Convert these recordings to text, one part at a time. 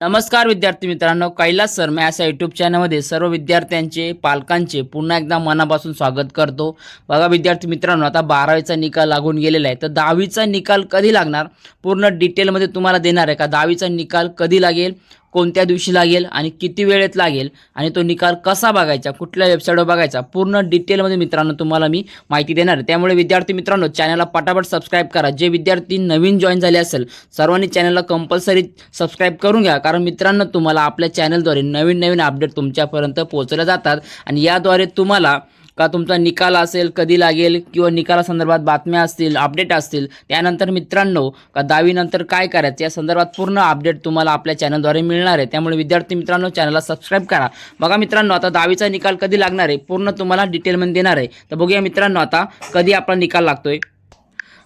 नमस्कार विद्यार्थी मित्रांनो कैलास सर मॅथ्स यूट्यूब चॅनलमध्ये सर्व विद्यार्थ्यांचे पालकांचे पुन्हा एकदा मनापासून स्वागत करतो. बघा विद्यार्थी मित्रांनो आता बारावीचा निकाल लागून गेलेला आहे. तर दहावीचा निकाल कधी लागणार? पूर्ण डिटेलमध्ये तुम्हाला देणार आहे का? दहावीचा निकाल कधी लागेल? कोणत्या दिवशी लागेल आणि किती वेळेत लागेल आणि तो निकाल कसा बघायचा कुठल्या वेबसाईटवर बघायचा पूर्ण डिटेलमध्ये मित्रांनो तुम्हाला मी माहिती देणार. आहे त्यामुळे विद्यार्थी मित्रांनो चॅनलला पटापट सबस्क्राईब करा. जे विद्यार्थी नवीन जॉईन झाले असेल सर्वांनी चॅनलला कंपल्सरी सबस्क्राईब करून घ्या. कारण मित्रांनो तुम्हाला आपल्या चॅनलद्वारे नवीन नवीन अपडेट तुमच्यापर्यंत पोहोचल्या जातात आणि याद्वारे तुम्हाला का तुमचा निकाल असेल कधी लागेल किंवा निकालासंदर्भात बातम्या असतील अपडेट असतील त्यानंतर मित्रांनो का दहावीनंतर काय करायचं या संदर्भात पूर्ण अपडेट तुम्हाला आपल्या चॅनलद्वारे मिळणार आहे. त्यामुळे विद्यार्थी मित्रांनो चॅनलला सबस्क्राईब करा. बघा मित्रांनो आता दहावीचा निकाल कधी लागणार आहे पूर्ण तुम्हाला डिटेलमध्ये देणार आहे. तर बघूया मित्रांनो आता कधी आपला निकाल लागतोय.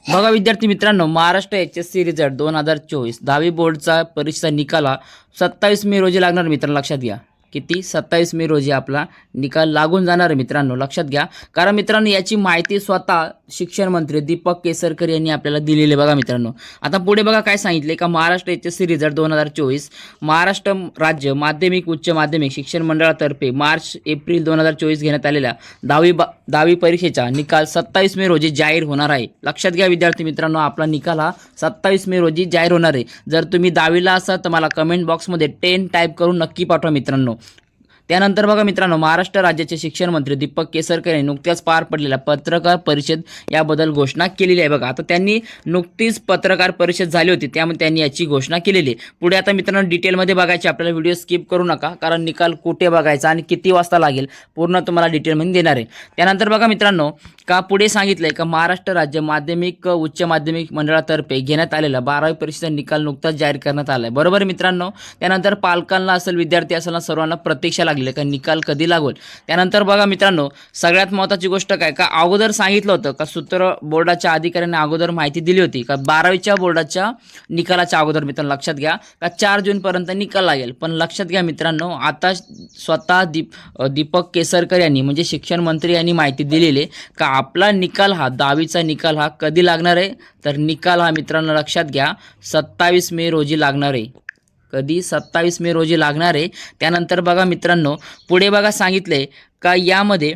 बघा विद्यार्थी मित्रांनो Maharashtra H S C result दोन हजार चोवीस दहावी बोर्डचा परीक्षेचा निकाला सत्तावीस मे रोजी लागणार मित्रांनो लक्षात घ्या. किती? सत्तावीस मे रोजी आपला निकाल लागून जाणार आहे मित्रांनो. लक्षात घ्या. कारण मित्रांनो याची माहिती स्वतः शिक्षण मंत्री दीपक केसरकर यांनी आपल्याला दिलेली बघा मित्रांनो. आता पुढे बघा काय सांगितले का Maharashtra H S C result दोन हजार चोवीस. महाराष्ट्र राज्य माध्यमिक उच्च माध्यमिक शिक्षण मंडळातर्फे मार्च एप्रिल दोन हजार चोवीस घेण्यात आलेल्या दहावी बा दहावी परीक्षेचा निकाल सत्तावीस मे रोजी जाहीर होणार आहे. लक्षात घ्या विद्यार्थी मित्रांनो आपला निकाल हा सत्तावीस मे रोजी जाहीर होणार आहे. जर तुम्ही दहावीला असाल तर मला कमेंट बॉक्समध्ये टेन टाईप करून नक्की पाठवा मित्रांनो. त्यानंतर बघा मित्रांनो महाराष्ट्र राज्याचे शिक्षण मंत्री दीपक केसरकर यांनी नुकत्याच पार पडलेल्या पत्रकार परिषद याबद्दल घोषणा केलेली आहे. बघा आता त्यांनी नुकतीच पत्रकार परिषद झाली होती त्यामुळे त्यांनी याची घोषणा केलेली आहे. पुढे आता मित्रांनो डिटेलमध्ये बघायचे आपल्याला व्हिडिओ स्किप करू नका कारण निकाल कुठे बघायचा आणि किती वाजता लागेल पूर्ण तुम्हाला डिटेलमध्ये देणार आहे. त्यानंतर बघा मित्रांनो का पुढे सांगितलंय का महाराष्ट्र राज्य माध्यमिक उच्च माध्यमिक मंडळातर्फे घेण्यात आलेला बारावी परीक्षेचा निकाल नुकताच जाहीर करण्यात आला आहे बरोबर मित्रांनो? त्यानंतर पालकांना असेल विद्यार्थी असेल ना सर्वांना प्रतीक्षा लागली. का निकाल कधी लागेल? त्यानंतर बघा मित्रांनो सगळ्यात महत्त्वाची गोष्ट काय का अगोदर सांगितलं होतं का सूत्र बोर्डाच्या अधिकाऱ्यांनी अगोदर माहिती दिली होती का बारावीच्या बोर्डाच्या निकालाच्या अगोदर मित्रांनो लक्षात घ्या का चार जूनपर्यंत निकाल लागेल. पण लक्षात घ्या मित्रांनो आता स्वतः दीप दीपक केसरकर यांनी म्हणजे शिक्षण मंत्री यांनी माहिती दिलेली आहे का आपला निकाल हा दहावीचा निकाल हा कधी लागणार आहे? तर निकाल हा मित्रांनो लक्षात घ्या सत्तावीस मे रोजी लागणार आहे. कधी सत्तावीस मे रोजी लागणार आहे. त्यानंतर बघा मित्रांनो पुढे बघा सांगितले का यामध्ये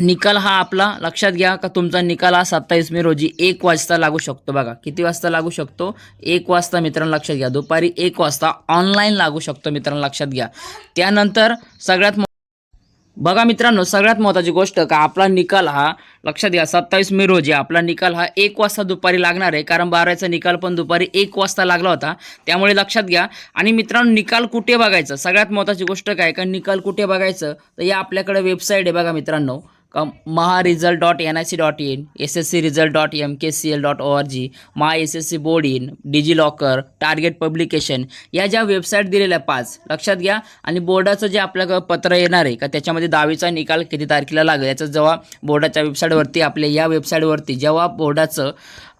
निकाल हा आपला लक्षात घ्या का तुमचा निकाल हा सत्तावीस मे रोजी एक वाजता लागू शकतो बघा. किती वाजता लागू शकतो? एक वाजता मित्रांनो लक्षात घ्या. दुपारी एक वाजता ऑनलाईन लागू शकतो मित्रांनो लक्षात घ्या. त्यानंतर सगळ्यात बघा मित्रांनो सगळ्यात महत्त्वाची गोष्ट का आपला निकाल हा लक्षात घ्या सत्तावीस मे रोजी आपला निकाल हा एक वाजता दुपारी लागणार आहे कारण बारावीचा निकाल पण दुपारी एक वाजता लागला होता त्यामुळे लक्षात घ्या. आणि मित्रांनो निकाल कुठे बघायचं? सगळ्यात महत्त्वाची गोष्ट काय? का निकाल कुठे बघायचं? तर या आपल्याकडे वेबसाईट आहे बघा मित्रांनो. कम Maha result dot N I C dot in S S C result dot M K C L dot O R G Maha S S C board in DigiLocker target publication या ज्या website दिलेल्या पाच लक्षात घ्या. आणि बोर्डाचं जे आपल्याकडं पत्र येणार आहे का त्याच्यामध्ये दहावीचा निकाल किती तारखेला लागेल याचं जेव्हा बोर्डाच्या वेबसाईटवरती आपल्या या वेबसाईटवरती जेव्हा बोर्डाचं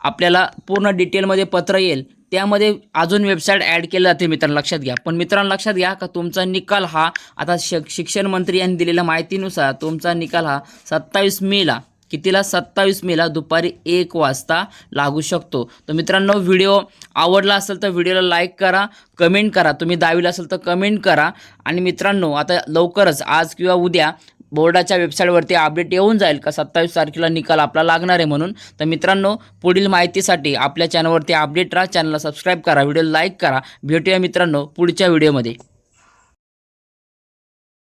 आपल्याला पूर्ण डिटेलमध्ये पत्र येईल त्यामध्ये अजून वेबसाईट ॲड केलं जाते मित्रांनो लक्षात घ्या. पण मित्रांनो लक्षात घ्या का तुमचा निकाल हा आता श शिक्षण मंत्री यांनी दिलेल्या माहितीनुसार तुमचा निकाल हा सत्तावीस मेला कितीला? सत्तावीस मेला दुपारी एक वाजता लागू शकतो. तर मित्रांनो व्हिडिओ आवडला असेल तर व्हिडिओला लाईक करा कमेंट करा. तुम्ही दहावीला असेल तर कमेंट करा. आणि मित्रांनो आता लवकरच आज किंवा उद्या बोर्डाच्या वेबसाईटवरती अपडेट येऊन जाईल का? सत्तावीस तारखेला निकाल आपला लागणार आहे म्हणून. तर मित्रांनो पुढील माहितीसाठी आपल्या चॅनलवरती अपडेट राहा. चॅनलला सबस्क्राईब करा. व्हिडिओ लाईक करा. भेटूया मित्रांनो पुढच्या व्हिडिओमध्ये